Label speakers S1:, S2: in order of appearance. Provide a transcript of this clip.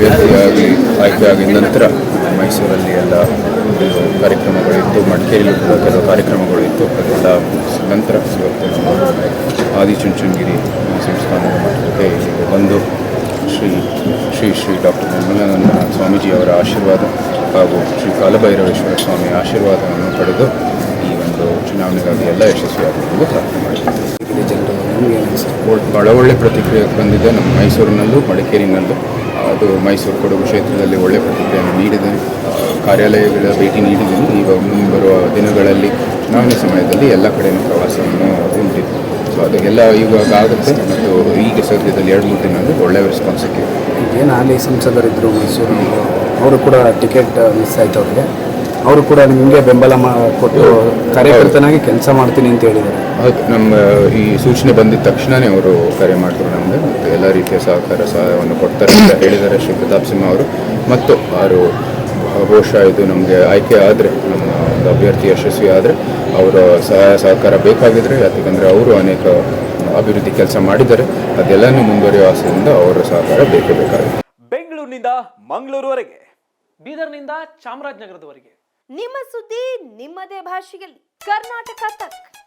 S1: ಅಭ್ಯರ್ಥಿಯಾಗಿ ಆಯ್ಕೆಯಾಗಿದ ನಂತರ ಮೈಸೂರಲ್ಲಿ ಎಲ್ಲ ಕಾರ್ಯಕ್ರಮಗಳಿತ್ತು ಮಡಿಕೇರಿಯಲ್ಲೂ ಕೂಡ ಕೆಲವು ಕಾರ್ಯಕ್ರಮಗಳು ಇತ್ತು. ಅದೆಲ್ಲ ನಂತರ ಇವತ್ತು ಆದಿಚುಂಚನಗಿರಿ ಸಂಸ್ಥಾನದ ಮಠಕ್ಕೆ ಇಲ್ಲಿಗೆ ಬಂದು ಶ್ರೀ ಶ್ರೀ ಶ್ರೀ ಡಾಕ್ಟರ್ ನಿರ್ಮಲಾನಂದ ಸ್ವಾಮೀಜಿಯವರ ಆಶೀರ್ವಾದ ಹಾಗೂ ಶ್ರೀ ಕಾಲಭೈರವೇಶ್ವರ ಸ್ವಾಮಿ ಆಶೀರ್ವಾದವನ್ನು ಪಡೆದು ಈ ಒಂದು ಚುನಾವಣೆಗಾಗಿ ಎಲ್ಲ ಯಶಸ್ವಿಯಾಗಬೇಕು ಪ್ರಾರ್ಥನೆ
S2: ಮಾಡಿದ್ದಾರೆ ಜನರು
S1: ಸಪೋರ್ಟ್? ಭಾಳ ಒಳ್ಳೆ ಪ್ರತಿಕ್ರಿಯೆ ಬಂದಿದೆ ನಮ್ಮ ಮೈಸೂರಿನಲ್ಲೂ ಮಡಿಕೇರಿನಲ್ಲೂ. ಅದು ಮೈಸೂರು ಕೊಡಗು ಕ್ಷೇತ್ರದಲ್ಲಿ ಒಳ್ಳೆಯ ಪ್ರತಿಕ್ರಿಯೆಯನ್ನು ನೀಡಿದೆ. ಕಾರ್ಯಾಲಯಗಳ ಭೇಟಿ ನೀಡಿದ್ದೀನಿ. ಈಗ ಮುಂಬರುವ ದಿನಗಳಲ್ಲಿ ಚುನಾವಣೆ ಸಮಯದಲ್ಲಿ ಎಲ್ಲ ಕಡೆಯೂ ಪ್ರವಾಸವನ್ನು ಉಂಟಿತ್ತು ಸೊ ಅದಕ್ಕೆಲ್ಲ ಇವಾಗ ಆಗುತ್ತೆ. ಮತ್ತು ಈಗ ಸದ್ಯದಲ್ಲಿ ಎರಡು ಮೂರು ದಿನದಲ್ಲಿ ಒಳ್ಳೆಯ ರೆಸ್ಪಾನ್ಸ್ ಸಿಕ್ಕಿದೆ
S2: ಏನು ಹಾಲಿ ಸಂಸದರಿದ್ದರು ಮೈಸೂರು ಅವರು ಕೂಡ ಟಿಕೆಟ್ ಮಿಸ್ ಆಯಿತು ಅವ್ರಿಗೆ. ಅವರು ಕೂಡ ನಿಮಗೆ ಬೆಂಬಲ ಮಾ ಕೊಟ್ಟು ಕಾರ್ಯಕರ್ತನಾಗಿ ಕೆಲಸ ಮಾಡ್ತೀನಿ ಅಂತ ಹೇಳಿದರು
S1: ಹೌದು. ನಮ್ಮ ಈ ಸೂಚನೆ ಬಂದಿದ ತಕ್ಷಣವೇ ಅವರು ಕರೆ ಮಾಡಿದ್ರು ನಮಗೆ. ಎಲ್ಲ ರೀತಿಯ ಸಹಕಾರ ಸಹಾಯವನ್ನು ಕೊಡ್ತಾರೆ ಅಂತ ಹೇಳಿದ್ದಾರೆ ಶ್ರೀ ಪ್ರತಾಪ್ ಸಿಂಹ ಅವರು. ಮತ್ತು ಅವರು ಬಹುಶಃ ಇದು ನಮಗೆ ಆಯ್ಕೆ ಆದರೆ ನಮ್ಮ ಒಂದು ಅಭ್ಯರ್ಥಿ ಯಶಸ್ವಿ ಆದರೆ ಅವರ ಸಹಾಯ ಸಹಕಾರ ಬೇಕಾಗಿದ್ದರೆ ಯಾಕಂದರೆ ಅವರು ಅನೇಕ ಅಭಿವೃದ್ಧಿ ಕೆಲಸ ಮಾಡಿದ್ದಾರೆ. ಅದೆಲ್ಲನೂ ಮುಂದುವರಿಯುವ ಆಸೆಯಿಂದ ಅವರ ಸಹಕಾರ ಬೇಕೇ ಬೇಕಾಗುತ್ತೆ
S3: ಬೆಂಗಳೂರಿನಿಂದ ಮಂಗಳೂರುವರೆಗೆ
S4: ಬೀದರ್ನಿಂದ ಚಾಮರಾಜನಗರದವರೆಗೆ.
S5: ನಿಮ್ಮ ಸುದ್ದಿ ನಿಮ್ಮದೇ ಭಾಷೆಯಲ್ಲಿ. ಕರ್ನಾಟಕ ತಕ್.